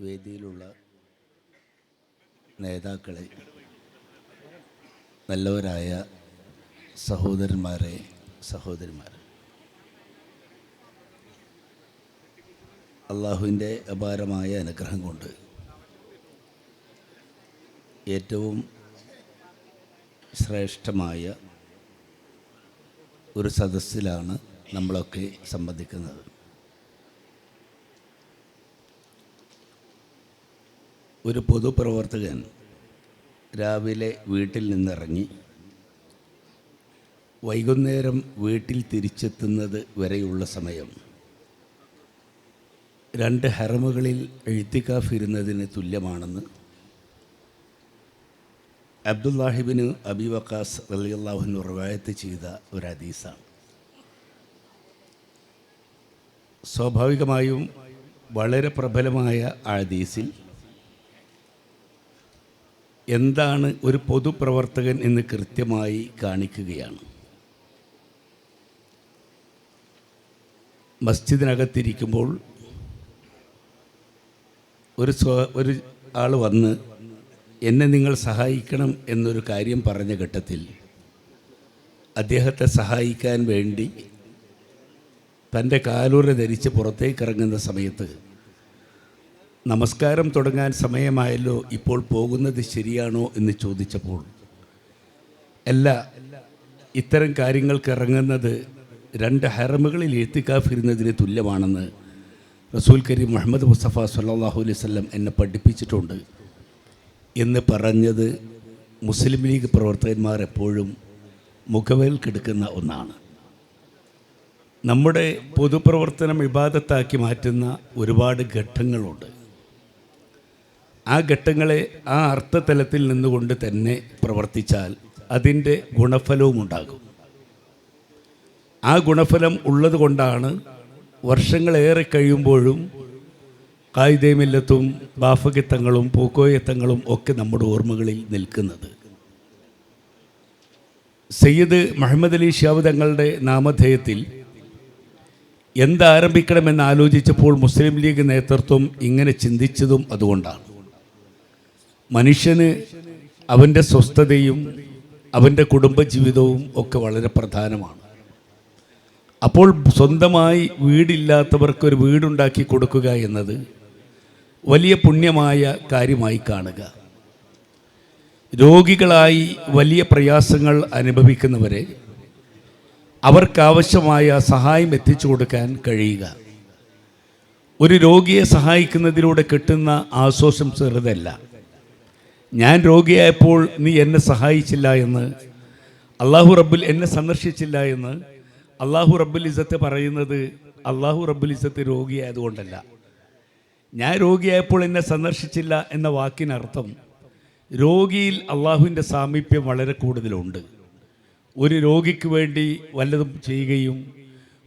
വേദിയിലുള്ള നേതാക്കളെ നല്ലവരായ സഹോദരന്മാരെ സഹോദരിമാരെ. അള്ളാഹുവിന്റെ അപാരമായ അനുഗ്രഹം കൊണ്ട് ഏറ്റവും ശ്രേഷ്ഠമായ ഒരു സദസ്സിലാണ് നമ്മളൊക്കെ സംബന്ധിക്കുന്നത്. ഒരു പൊതുപ്രവർത്തകൻ രാവിലെ വീട്ടിൽ നിന്നിറങ്ങി വൈകുന്നേരം വീട്ടിൽ തിരിച്ചെത്തുന്നത് വരെയുള്ള സമയം. രണ്ട് ഹറമുകളിൽ എഴുത്തിക്കാഫിരുന്നതിന് തുല്യമാണെന്ന് അബ്ദുല്ലാഹിബിന് അബി വക്കാസ് അലിയല്ലാഹുവിന് റിവായത്ത് ചെയ്ത ഒരു ഹദീസാണ്. സ്വാഭാവികമായും വളരെ പ്രബലമായ ആ ഹദീസിൽ എന്താണ് ഒരു പൊതുപ്രവർത്തകൻ എന്ന് കൃത്യമായി കാണിക്കുകയാണ്. മസ്ജിദിനകത്തിരിക്കുമ്പോൾ ഒരു സ്വ ഒരു ആൾ വന്ന് എന്നെ നിങ്ങൾ സഹായിക്കണം എന്നൊരു കാര്യം പറഞ്ഞ ഘട്ടത്തിൽ അദ്ദേഹത്തെ സഹായിക്കാൻ വേണ്ടി തന്റെ കാലൂര ധരിച്ച് പുറത്തേക്കിറങ്ങുന്ന സമയത്ത് നമസ്കാരം തുടങ്ങാൻ സമയമായല്ലോ ഇപ്പോൾ പോകുന്നത് ശരിയാണോ എന്ന് ചോദിച്ചപ്പോൾ അല്ല ഇത്തരം കാര്യങ്ങൾക്ക് ഇറങ്ങുന്നത് രണ്ട് ഹറമുകളിൽ എത്തിക്കാഫിരുന്നതിന് തുല്യമാണെന്ന് റസൂൽ കരീം മുഹമ്മദ് മുസ്തഫ സല്ലാഹു അലൈഹി വല്ലം എന്നെ പഠിപ്പിച്ചിട്ടുണ്ട്. എന്ന് പറഞ്ഞത് മുസ്ലിം ലീഗ് പ്രവർത്തകന്മാർ എപ്പോഴും മുഖവേൽക്കെടുക്കുന്ന ഒന്നാണ്. നമ്മുടെ പൊതുപ്രവർത്തനം വിവാദത്താക്കി മാറ്റുന്ന ഒരുപാട് ഘട്ടങ്ങളുണ്ട്. ആ ഘട്ടങ്ങളെ ആ അർത്ഥതലത്തിൽ നിന്നുകൊണ്ട് തന്നെ പ്രവർത്തിച്ചാൽ അതിന്റെ ഗുണഫലവും ഉണ്ടാകും. ആ ഗുണഫലം ഉള്ളത് കൊണ്ടാണ് വർഷങ്ങളേറെ കഴിയുമ്പോഴും കായികമില്ലത്തും ബാഫകിത്തങ്ങളും പൂക്കോയത്തങ്ങളും ഒക്കെ നമ്മുടെ ഓർമ്മകളിൽ നിൽക്കുന്നത്. സയ്യിദ് മുഹമ്മദ് അലി ഷിയാബ് തങ്ങളുടെ നാമധേയത്തിൽ എന്താരംഭിക്കണമെന്ന് ആലോചിച്ചപ്പോൾ മുസ്ലിം ലീഗ് നേതൃത്വം ഇങ്ങനെ ചിന്തിച്ചതും അതുകൊണ്ടാണ്. മനുഷ്യന് അവന്റെ സ്വസ്ഥതയും അവന്റെ കുടുംബജീവിതവും ഒക്കെ വളരെ പ്രധാനമാണ്. അപ്പോൾ സ്വന്തമായി വീടില്ലാത്തവർക്ക് ഒരു വീടുണ്ടാക്കി കൊടുക്കുക എന്നത് വലിയ പുണ്യമായ കാര്യമായി കാണുക. രോഗികളായി വലിയ പ്രയാസങ്ങൾ അനുഭവിക്കുന്നവരെ അവർക്കാവശ്യമായ സഹായം എത്തിച്ചു കൊടുക്കാൻ കഴിയുക. ഒരു രോഗിയെ സഹായിക്കുന്നതിലൂടെ കിട്ടുന്ന ആശ്വാസം ചെറുതല്ല. ഞാൻ രോഗിയായപ്പോൾ നീ എന്നെ സഹായിച്ചില്ല എന്ന് അള്ളാഹു റബ്ബിൽ എന്നെ സന്ദർശിച്ചില്ല എന്ന് അള്ളാഹു റബ്ബുൽ ഇസത്ത് പറയുന്നത് അള്ളാഹു റബ്ബുൽ ഇസത്ത് രോഗിയായതുകൊണ്ടല്ല. ഞാൻ രോഗിയായപ്പോൾ എന്നെ സന്ദർശിച്ചില്ല എന്ന വാക്കിനർത്ഥം രോഗിയിൽ അള്ളാഹുവിന്റെ സാമീപ്യം വളരെ കൂടുതലുണ്ട്. ഒരു രോഗിക്ക് വേണ്ടി വല്ലതും ചെയ്യുകയും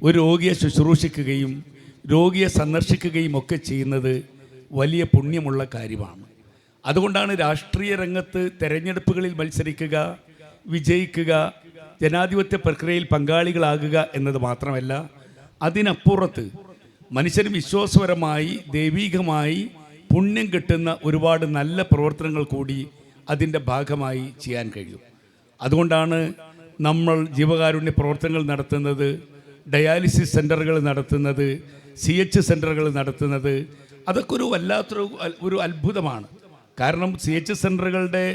ഒരു രോഗിയെ ശുശ്രൂഷിക്കുകയും രോഗിയെ സന്ദർശിക്കുകയും ഒക്കെ ചെയ്യുന്നത് വലിയ പുണ്യമുള്ള കാര്യമാണ്. അതുകൊണ്ടാണ് രാഷ്ട്രീയ രംഗത്ത് തെരഞ്ഞെടുപ്പുകളിൽ മത്സരിക്കുക വിജയിക്കുക ജനാധിപത്യ പ്രക്രിയയിൽ പങ്കാളികളാകുക എന്നത് മാത്രമല്ല അതിനപ്പുറത്ത് മനുഷ്യന് വിശ്വാസപരമായി ദൈവീകമായി പുണ്യം കിട്ടുന്ന ഒരുപാട് നല്ല പ്രവർത്തനങ്ങൾ കൂടി അതിന്റെ ഭാഗമായി ചെയ്യാൻ കഴിയും. അതുകൊണ്ടാണ് നമ്മൾ ജീവകാരുണ്യ പ്രവർത്തനങ്ങൾ നടത്തുന്നത് ഡയാലിസിസ് സെന്ററുകൾ നടത്തുന്നത് സി എച്ച് സെന്ററുകൾ നടത്തുന്നത്. അതൊക്കെ ഒരു വല്ലാത്തൊരു ഒരു അത്ഭുതമാണ്. കാരണം സി എച്ച് സെന്ററുകളുടെ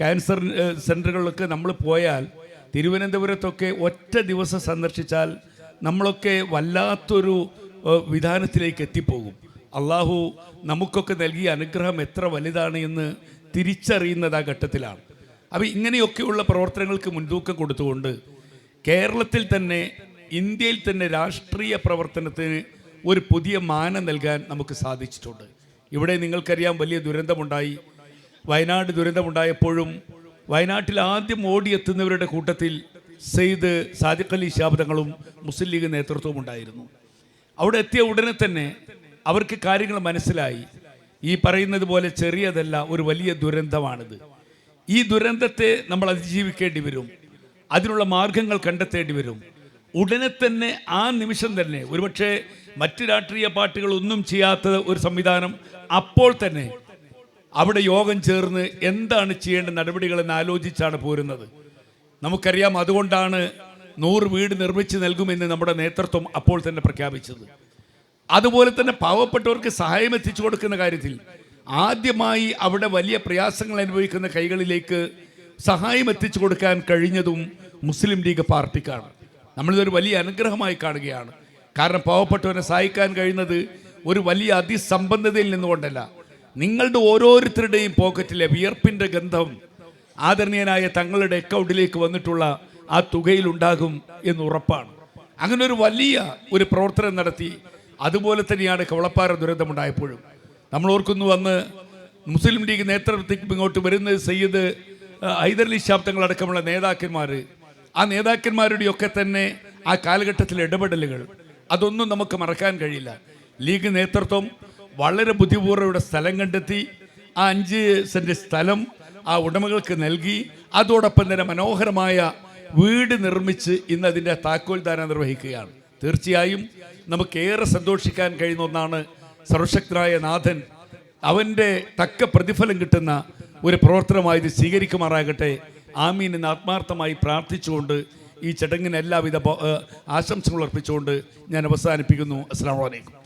ക്യാൻസർ സെന്ററുകളിലൊക്കെ നമ്മൾ പോയാൽ തിരുവനന്തപുരത്തൊക്കെ ഒറ്റ ദിവസം സന്ദർശിച്ചാൽ നമ്മളൊക്കെ വല്ലാത്തൊരു വിധാനത്തിലേക്ക് എത്തിപ്പോകും. അള്ളാഹു നമുക്കൊക്കെ നൽകിയ അനുഗ്രഹം എത്ര വലുതാണ് എന്ന് തിരിച്ചറിയുന്നത് ആ ഘട്ടത്തിലാണ്. അപ്പോൾ ഇങ്ങനെയൊക്കെയുള്ള പ്രവർത്തനങ്ങൾക്ക് മുൻതൂക്കം കൊടുത്തുകൊണ്ട് കേരളത്തിൽ തന്നെ ഇന്ത്യയിൽ തന്നെ രാഷ്ട്രീയ പ്രവർത്തനത്തിന് ഒരു പുതിയ മാനം നൽകാൻ നമുക്ക് സാധിച്ചിട്ടുണ്ട്. ഇവിടെ നിങ്ങൾക്കറിയാം വലിയ ദുരന്തമുണ്ടായി. വയനാട് ദുരന്തമുണ്ടായപ്പോഴും വയനാട്ടിൽ ആദ്യം ഓടിയെത്തുന്നവരുടെ കൂട്ടത്തിൽ സെയ്ദ് സാദിഖ് അലി ശാബ്ദങ്ങളും മുസ്ലിം ലീഗ് നേതൃത്വവും ഉണ്ടായിരുന്നു. അവിടെ എത്തിയ ഉടനെ തന്നെ അവർക്ക് കാര്യങ്ങൾ മനസ്സിലായി. ഈ പറയുന്നത് പോലെ ചെറിയതല്ല ഒരു വലിയ ദുരന്തമാണിത്. ഈ ദുരന്തത്തെ നമ്മൾ അതിജീവിക്കേണ്ടി വരും. അതിനുള്ള മാർഗങ്ങൾ കണ്ടെത്തേണ്ടി വരും. ഉടനെ തന്നെ ആ നിമിഷം തന്നെ ഒരുപക്ഷെ മറ്റ് രാഷ്ട്രീയ പാർട്ടികൾ ഒന്നും ചെയ്യാത്ത ഒരു സംവിധാനം അപ്പോൾ തന്നെ അവിടെ യോഗം ചേർന്ന് എന്താണ് ചെയ്യേണ്ട നടപടികളെന്ന് ആലോചിച്ചാണ് പോരുന്നത്. നമുക്കറിയാം അതുകൊണ്ടാണ് നൂറ് വീട് നിർമ്മിച്ച് നൽകുമെന്ന് നമ്മുടെ നേതൃത്വം അപ്പോൾ തന്നെ പ്രഖ്യാപിച്ചത്. അതുപോലെ തന്നെ പാവപ്പെട്ടവർക്ക് സഹായം എത്തിച്ചു കൊടുക്കുന്ന കാര്യത്തിൽ ആദ്യമായി അവിടെ വലിയ പ്രയാസങ്ങൾ അനുഭവിക്കുന്ന കൈകളിലേക്ക് സഹായം എത്തിച്ചു കൊടുക്കാൻ കഴിഞ്ഞതും മുസ്ലിം ലീഗ് പാർട്ടിക്കാണ്. നമ്മളിതൊരു വലിയ അനുഗ്രഹമായി കാണുകയാണ്. കാരണം പാവപ്പെട്ടവനെ സഹായിക്കാൻ കഴിയുന്നത് ഒരു വലിയ അതിസമ്പന്നതയിൽ നിന്നുകൊണ്ടല്ല. നിങ്ങളുടെ ഓരോരുത്തരുടെയും പോക്കറ്റിലെ വിയർപ്പിന്റെ ഗന്ധം ആദരണീയനായ തങ്ങളുടെ അക്കൗണ്ടിലേക്ക് വന്നിട്ടുള്ള ആ തുകയിൽ ഉണ്ടാകും എന്ന് ഉറപ്പാണ്. അങ്ങനെ ഒരു വലിയ ഒരു പ്രവർത്തനം നടത്തി. അതുപോലെ തന്നെയാണ് കവളപ്പാറ ദുരന്തമുണ്ടായപ്പോഴും നമ്മൾ ഓർക്കുന്നു വന്ന് മുസ്ലിം ലീഗ് നേതൃത്വത്തിൽ ഇങ്ങോട്ട് വരുന്നത് സയ്യിദ് ഹൈദരലി ശാബ്ദങ്ങളടക്കമുള്ള നേതാക്കന്മാർ ആ നേതാക്കന്മാരുടെയൊക്കെ തന്നെ ആ കാലഘട്ടത്തിലെ ഇടപെടലുകൾ. അതൊന്നും നമുക്ക് മറക്കാൻ കഴിയില്ല. ലീഗ് നേതൃത്വം വളരെ ബുദ്ധിപൂർവം ഇവിടെ സ്ഥലം കണ്ടെത്തി ആ അഞ്ച് സെന്റ് സ്ഥലം ആ ഉടമകൾക്ക് നൽകി അതോടൊപ്പം തന്നെ മനോഹരമായ വീട് നിർമ്മിച്ച് ഇന്ന് അതിന്റെ താക്കോൽദാനം നിർവഹിക്കുകയാണ്. തീർച്ചയായും നമുക്കേറെ സന്തോഷിക്കാൻ കഴിയുന്ന ഒന്നാണ് സർവശക്തനായ നാഥൻ അവന്റെ തക്ക പ്രതിഫലം കിട്ടുന്ന ഒരു പ്രവർത്തനമായി ഇത് സ്വീകരിക്കുമാറാകട്ടെ. ആമീൻ എന്ന് ആത്മാർത്ഥമായി പ്രാർത്ഥിച്ചുകൊണ്ട് ഈ ചടങ്ങിന് എല്ലാവിധ ആശംസകൾ അർപ്പിച്ചുകൊണ്ട് ഞാൻ അവസാനിപ്പിക്കുന്നു. അസ്സാം വലൈക്കും